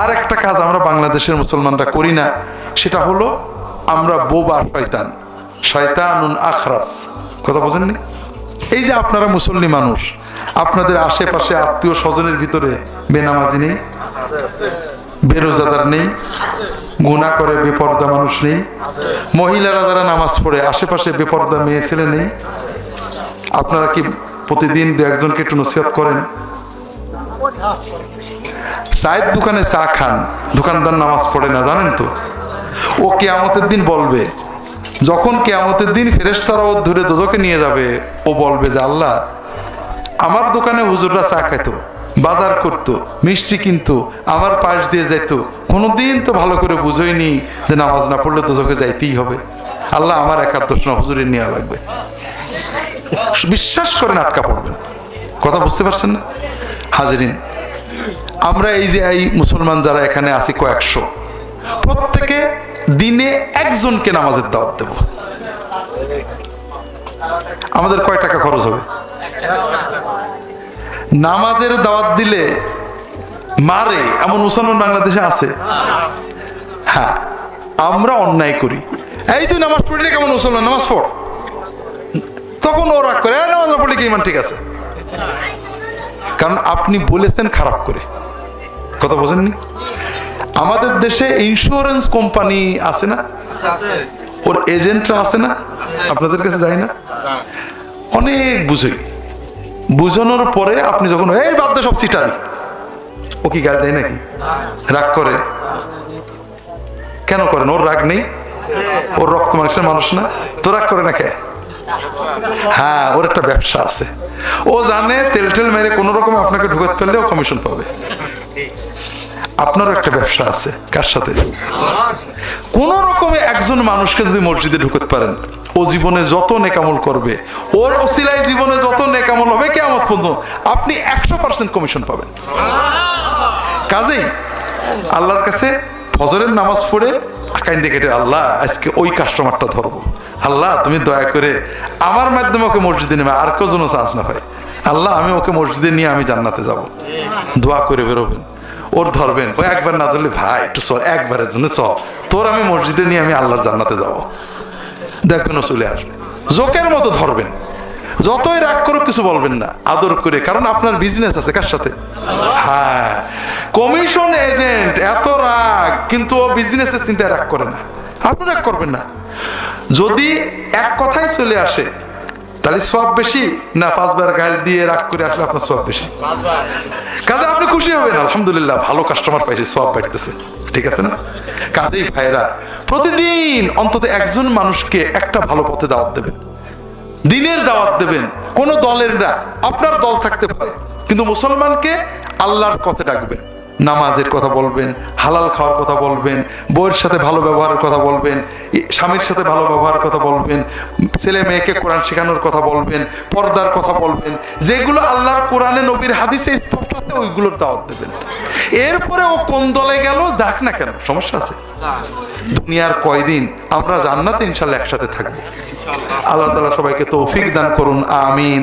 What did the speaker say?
আর একটা কাজ আমরা বাংলাদেশের মুসলমানরা করি না, সেটা হলো আমরা বোবা শয়তান, শয়তানুন আখরাস। কথা বোঝেননি? এই যে আপনারা মুসল্লি মানুষ, আপনাদের আশেপাশে আত্মীয় স্বজনের ভিতরে বেনামাজি নেই, বেরোজাদার নেই গুণা করে বেপর্দা মানুষ নেই, মহিলারা যারা নামাজ পড়ে, আশেপাশে বেপর্দা মেয়ে ছেলে নেই, আপনারা কি প্রতিদিন দু একজনকে একটু নসিহত করেন? চায়ের দোকানে চা খান। দোকানদার নামাজ পড়ে না, জানেন তো? ও কেয়ামতের দিন বলবে, যখন কেয়ামতের দিন ফেরেশতারা ও ধরে দোজকে নিয়ে যাবে, ও বলবে যে, আল্লাহ, আমার দোকানে হুজুররা চা খাইতো, বাজার করতো, মিষ্টি কিনতো, আমার পাশ দিয়ে যাইতো। কোনোদিন তো ভালো করে বুঝোইনি যে নামাজ না পড়লে তো চোখে যাইতেই হবে। আল্লাহ আমার একাদশ না, হুজুরের নেওয়া লাগবে। বিশ্বাস করেন আটকা পড়বেন। কথা বুঝতে পারছেন না? হাজিরিন, আমরা এই যে এই মুসলমান যারা এখানে আছি কয়েকশো, প্রত্যেকে দিনে একজনকে নামাজের দাওয়াত দেব। আমাদের কয় টাকা খরচ হবে? নামাজের দাওয়াত দিলে মারে, এমন মুসলমান বাংলাদেশে আছে? হ্যাঁ আমরা অন্যায় করি। এই তুই নামাজ পড়লে কেমন মুসলমান? নামাজ পড়। তখন ও রাগ করে "এই নামাজ পড়লে কি ঠিক আছে? কারণ আপনি বলেছেন খারাপ করে। কথা বোঝেননি? আমাদের দেশে ইন্স্যুরেন্স কোম্পানি আছে না? ওর এজেন্টরা আছে না? আপনাদের কাছে যায় না? অনেক বুঝই বুঝানোর পরে আপনি যখন, এই বাদ দে সব চিটারি। ও কি গায়ে দেয় নাকি? রাগ করে। কেন করেন ওর রাগ নেই? ওর রক্ত মাংসের মানুষ না? তো রাগ করে না কে? হ্যাঁ ওর একটা ব্যবসা আছে। ও জানে তেল টেল মেরে কোনো রকম আপনাকে ঢুকাতে পারলেও কমিশন পাবে। আপনারও একটা ব্যবসা আছে, কার সাথে? কোন রকমে একজন মানুষকে যদি মসজিদে ঢুকতে পারেন, ও জীবনে যত নেকামল করবে, ওর অসিলায় জীবনে যত নেকামল হবে কেমন পর্যন্ত আপনি একশো পার্সেন্ট কমিশন পাবেন। কাজেই আল্লাহর কাছে ফজরের নামাজ পড়ে আকাইন দেখে আল্লাহ, আজকে ওই কাস্টমারটা ধরবো। আল্লাহ, তুমি দয়া করে আমার মাধ্যমে ওকে মসজিদে নেবে আর কেউ যেন চান্স না পাই আল্লাহ, আমি ওকে মসজিদে নিয়ে আমি জান্নাতে যাব। দোয়া করে বেরোবেন। ওর ধরবেন। ও একবার না ধরলে, ভাই, একটু চল, একবারের জন্য চল। তোর আমি মসজিদে নিয়ে আমি আল্লাহ জান্নাতে যাব। দেখবেন ও চলে আসবে। জোকের মতো ধরবেন। যতই রাগ করো কিছু বলবেন না, আদর করে, কারণ আপনার বিজনেস আছে, কার সাথে? হ্যাঁ কমিশন এজেন্ট এত রাগ, কিন্তু ও বিজনেসের চিন্তায় রাগ করে না। আপনি রাগ করবেন না। যদি এক কথাই চলে আসে, তাহলে সব বেশি, না, পাঁচবার গাল দিয়ে রাগ করে আসলে আপনার সব বেশি। কাজে আপনি খুশি হবেন, আলহামদুলিল্লাহ, ভালো কাস্টমার পাইছে, সব বাড়তেছে। ঠিক আছে না? কাজেই ভাইরা প্রতিদিন অন্তত একজন মানুষকে একটা ভালো পথে দাওয়াত দেবেন। দিনের দাওয়াত দেবেন। কোন দলের না, আপনার দল থাকতে পারে। কিন্তু মুসলমানকে আল্লাহর কথা ডাকবেন। নামাজের কথা বলবেন, হালাল খাওয়ার কথা বলবেন, বউয়ের সাথে ভালো ব্যবহারের কথা বলবেন স্বামীর সাথে ভালো ব্যবহারের কথা বলবেন, ছেলে মেয়েকে কোরআন শেখানোর কথা বলবেন, পর্দার কথা বলবেন, যেগুলো আল্লাহর কোরআনে নবীর হাদিসে স্পষ্ট আছে, ওইগুলোর দাওয়াত দেবেন। এরপরে ও কোন দলে গেল দেখ না কেন, সমস্যা আছে। দুনিয়ার কয়দিন আমরা জান্নাতে ইনশাল্লাহ একসাথে থাকব। আল্লাহ তালা সবাইকে তৌফিক দান করুন আমিন।